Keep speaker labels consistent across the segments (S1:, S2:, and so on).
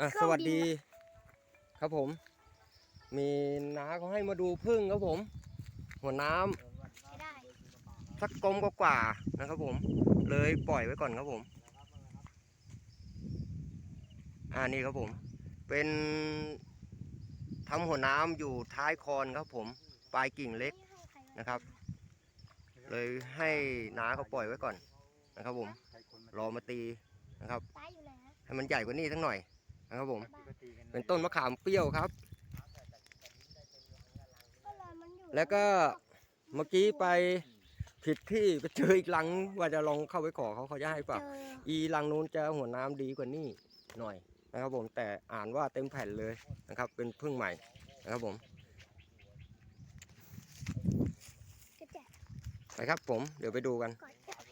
S1: อะสวัสดี ครับผม มีน้าเขาให้มาดูพึ่งครับผม หัวน้ำ
S2: ใช้ได้
S1: สักกลมกว่าๆนะครับผม เลยปล่อยไว้ก่อนครับผม อ่านี่ครับผม เป็นทำหัวน้ำอยู่ท้ายคอนครับผม ปลายกิ่งเล็กนะครับ เลยให้น้าเขาปล่อยไว้ก่อนนะครับผม รอมาตีนะครับ
S2: ตายอยู่แล้ว
S1: ให้มันใหญ่กว่านี้สักหน่อย นะครับผม
S2: บ้า
S1: เป็นต้นมะขามเปรี้ยวครับ
S2: ก็รอมันอยู่
S1: แล้วก็เมื่อกี้ไปผิดที่ไปเจออีกลังว่าจะลองเข้าไปขอเขาเขาจะให้เปล่า
S2: เจอ
S1: อีลังนู้นจะหัวน้ำดีกว่านี้หน่อยนะครับผมแต่อ่านว่าเต็มแผ่นเลยนะครับ เป็นพึ่งใหม่นะครับผม
S2: กระแจก
S1: ไปครับผมเดี๋ยวไปดูกัน
S2: ก่อนแจก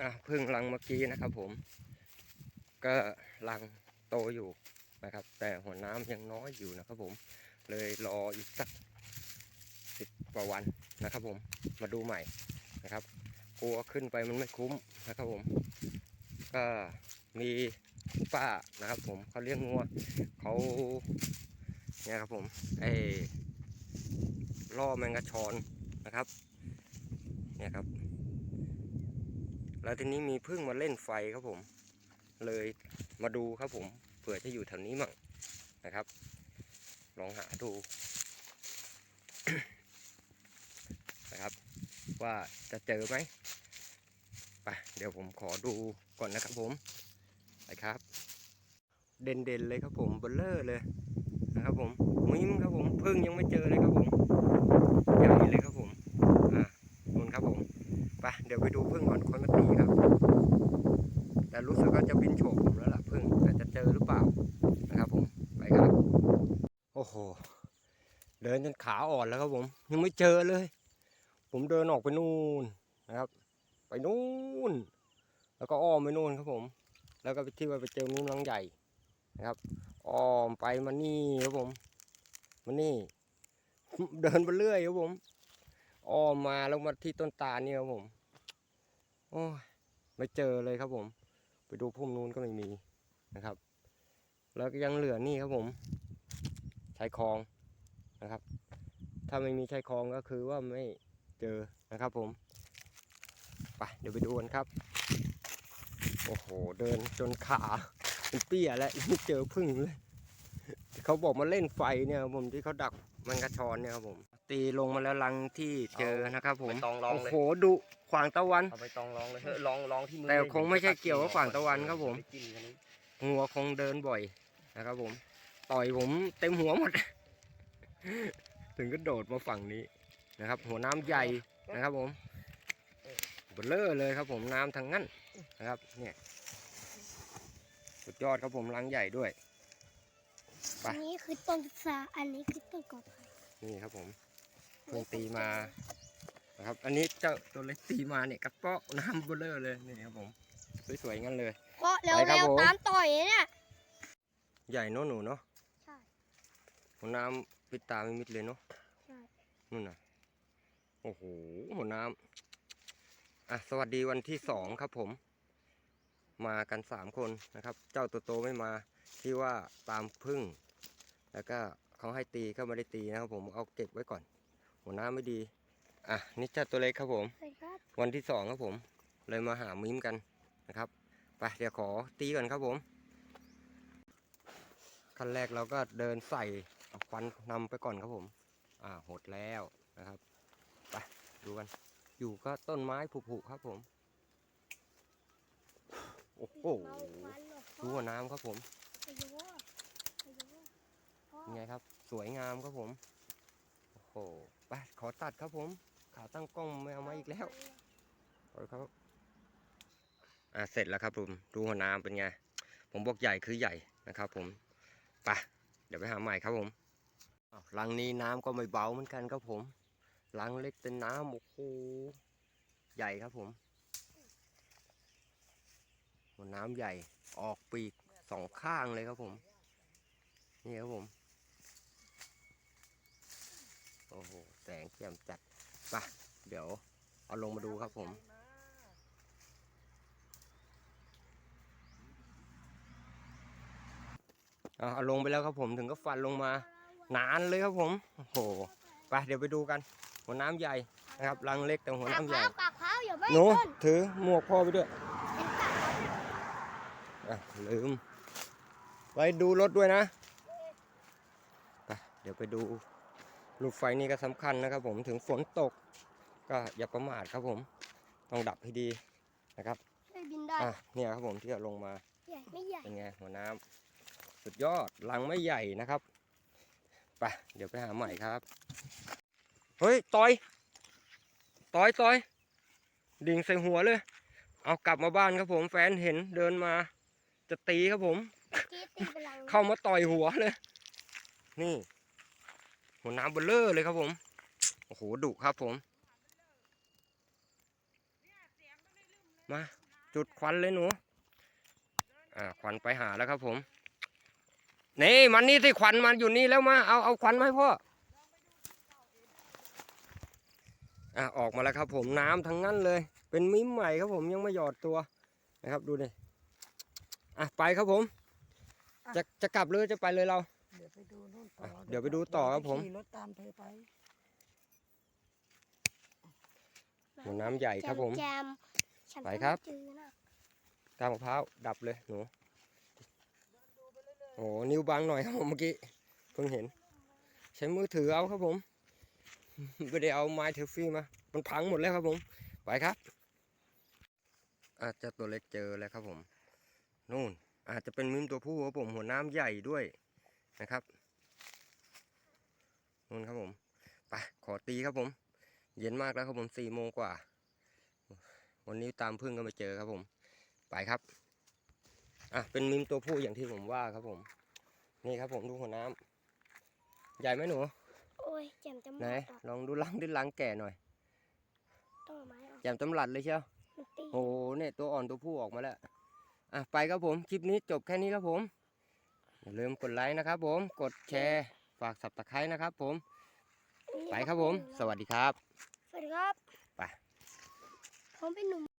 S1: อะพึ่งลังเมื่อกี้นะครับผม ก็ลังโตอยู่นะครับ แต่หัวน้ำยังน้อยอยู่นะครับผมเลยรออีกสักสิบกว่าวันนะครับผมมาดูใหม่นะครับ กลัวขึ้นไปมันไม่คุ้มนะครับผม ก็มีป้านะครับผมเขาเลี้ยงงัวเขาเนี่ยครับผมไอ้ล่อแมงกะชอนนะครับเนี่ยครับ แล้วทีนี้มีพึ่งมาเล่นไฟครับผม เลยมาดูครับผมเผื่อจะอยู่แถวนี้มั่งนะครับ ลองหาดูนะครับ ว่าจะเจอไหมไปเดี๋ยวผมขอดูก่อนนะครับผมไปครับ เด่นๆเลยครับผมเบลเลอร์เลยนะครับผมมิ้มครับผมพึ่งยังไม่เจอเลยครับผมใหญ่เลยครับผมอ่านู่นครับผมไปเดี๋ยวไปดูพึ่งก่อนค่อยมาตีครับ แต่รู้สึกว่าจะบินโฉบผมแล้วล่ะพึ่งแต่จะเจอหรือเปล่านะครับผมไปครับ โอ้โห เดินจนขาอ่อนแล้วครับผม ยังไม่เจอเลย ผมเดินออกไปนู่นนะครับ ไปนู่น แล้วก็อ้อมไปนู่นครับผม แล้วก็ไปที่ว่าไปเจอมิ้มลังใหญ่นะครับอ้อมไปมานี่ครับผมมานี่ เดินไปเรื่อยครับผมอ้อมมาแล้วมาที่ต้นตาลนี่ครับผมโอ้ยไม่เจอเลยครับผม ไปดูพุ่มนู้นก็ไม่มีนะครับ แล้วก็ยังเหลือนี่ครับผมชายคลอง นะครับ ถ้าไม่มีชายคลองก็คือว่าไม่เจอนะครับผมไปเดี๋ยวไปดูกันครับ โอ้โห เดินจนขาเป็นเปี้ยแล้วไม่เจอพึ่งเลยที่เขาบอกมาเล่นไฟเนี่ยครับผมที่เขาดักมันกระชอนเนี่ยครับผม ตีลงมาแล้วลังที่เจอนะครับผม
S3: ไปตองลอง
S1: โอ้
S3: เลย
S1: โหดุขวางตะวัน
S3: เอาไปตองลองเลยเฮ้ยลองลองที่มือ
S1: แต่คงไม่ใช่เกี่ยวกับฝั่งตะวันครับผม
S3: ไปจิ้มกันนี้
S1: งัวคงเดินบ่อยนะครับผม ต่อยผมเต็มหัวหมด ถึงก็โดดมาฝั่งนี้นะครับ หัวน้ำใหญ่นะครับผมเบลเลอร์เลยครับผมน้ำทั้งนั้นนะครับเนี่ยสุดยอดครับผมรังใหญ่ด้วยไป
S2: อันนี้คือต้นศึกษาอันนี้คือต้นกอไผ่
S1: นี่ครับผมเพิ่งตีมานะครับ อันนี้เจ้าตัวเล็กตีมาเนี่ยกระเปาะน้ำเบลเลอร์เลยนี่ครับผมสวยๆงั้นเลย
S2: ก็เร็ว
S1: ไปครับ
S2: เร็ว
S1: ผม
S2: ตามต่อยเนี่ย
S1: ใหญ่เนอะหนูเนาะ
S2: ใช่
S1: หัวน้ำ ปิดตาไม่มิดเลยเนาะ
S2: ใช่
S1: นู่นน่ะ โอ้โหหัวน้ำอะสวัสดีวันที่สองครับผม มากันสามคนนะครับ เจ้าตัวโตไม่มาที่ว่าตามพึ่ง แล้วก็เขาให้ตีก็ไม่ได้ตีนะครับ ผมเอาเก็บไว้ก่อน หัวน้ำไม่ดีอะนี่เจ้าตัวเล็กครับผม
S2: สวัสดีครับ
S1: วันที่สองครับผม เลยมาหามิมกันนะครับไปเดี๋ยวขอตีก่อนครับผม ขั้นแรกเราก็เดินใส่ เอาควันนำไปก่อนครับผม อ่าหดแล้วนะครับไปดูกัน อยู่ก็ต้นไม้ผุๆครับผม โอ้โหดูหัวน้ำครับผม
S2: พายุพายุพ่
S1: ไงครับ สวยงามครับผม โอ้โหไปขอตัดครับผม ขาตั้งกล้องไม่เอามาอีกแล้วขอครับอ่าเสร็จแล้วครับผม ดูหัวน้ำเป็นไง ผมบอกใหญ่คือใหญ่นะครับผมไป เดี๋ยวไปหาใหม่ครับผมหลังนี้น้ำก็ไม่เบาเหมือนกันครับผมลังเล็กเป็นน้ำโอ้โหใหญ่ครับผมหัวน้ำใหญ่ออกปีกสองข้างเลยครับผม นี่ครับผมโอ้โหแสงแจ่มจัดไปเดี๋ยวเอาลงมาดูครับผม เอาเอาลงไปแล้วครับผมถึงก็ฟันลงมานานเลยครับผมโอ้โหไปเดี๋ยวไปดูกัน หัวน้ำใหญ่นะครับรังเล็กแต่หัว
S2: ปาก
S1: น้ำให
S2: เท้า
S1: ญ่
S2: ปากเท้าอย่าไม่
S1: หนู
S2: ต้น
S1: ถือหมวกพ่อไปด้วย
S2: เป็นปาก
S1: อะลืมไว้ดูรถด้วยนะไปเดี๋ยวไปดูลูกไฟนี่ก็สำคัญนะครับ ผมถึงฝนตก ก็อย่าประมาทครับผม ต้องดับให้ดีนะครับ
S2: ไม่บินได้
S1: อะเนี่ยครับผมที่เอาลงมา
S2: ใหญ่ไม่ใหญ่
S1: เป็นไงหัวน้ำ สุดยอดรังไม่ใหญ่นะครับไปเดี๋ยวไปหาใหม่ครับ เฮ้ยต่อยต่อยต่อยดิ่งใส่หัวเลย เอากลับมาบ้านครับผมแฟนเห็นเดินมา จะตีครับผม
S2: กีตีพลัง
S1: เข้ามาต่อยหัวเลย นี่ หัวน้ำเบลเลอร์เลยครับผม โอ้โหดุครับผม มา จุดควันเลยหนู อ่าควันไปหาแล้วครับผม นี่มันนี่สิควันมันอยู่นี่แล้วมาเอาเอาควันมาให้พ่ออ่าออกมาแล้วครับผมน้ำทั้งนั้นเลย เป็นมิ้มใหม่ครับผมยังไม่หยอดตัวนะครับดูดิอะไปครับผม จะจะกลับเลยจะไปเลยเรา
S4: เดี๋ยวไปดูนู่นต่อ
S1: อะเดี๋ยวไปดูต่อครับผม
S4: ขี่รถตามเธอไป
S1: หัวน้ำใหญ่ครับผม
S2: แจมๆฉัน
S1: ไปครับ
S2: ต้องจือนะ
S1: ตามมะพร้าวดับเลยหนู โอ้นิ้วบางหน่อยครับผมเมื่อกี้เพิ่งเห็น ใช้มือถือเอาครับผมไม่ได้เอาไม้เทลฟี่มา มันพังหมดแล้วครับผม ไปครับ อาจจะตัวเล็กเจอแล้วครับผม นู่น อาจจะเป็นมิมตัวผู้ครับผมหัวน้ำใหญ่ด้วยนะครับนู่นครับผมไปขอตีครับผม เย็นมากแล้วครับผมสี่โมงกว่า วันนี้ตามพึ่งก็ม่เจอครับผม ไปครับ อะเป็นมิมตัวผู้อย่างที่ผมว่าครับผม นี่ครับผมดูหัวน้ำใหญ่ไหมหนู
S2: โอ้ยแจมจะหม
S1: ไหน
S2: ดอะ
S1: ลองดูลังดิลังแก่หน่อย
S2: ต้องเอาไม้ออก
S1: แจ่มตำลัดเลยเชียว
S2: มันตี
S1: โอ้โหเนี่ยตัวอ่อนตัวผู้ออกมาแล้วอะไปครับผมคลิปนี้จบแค่นี้ครับผมอย่าลืมกดไลค์นะครับผมกดแชร์ฝากสับตะไคร้นะครับผม ไปครับผม สวัสดีครับ
S2: สวัสดีครับ
S1: ไป
S2: ผมเป็นหนุ่ม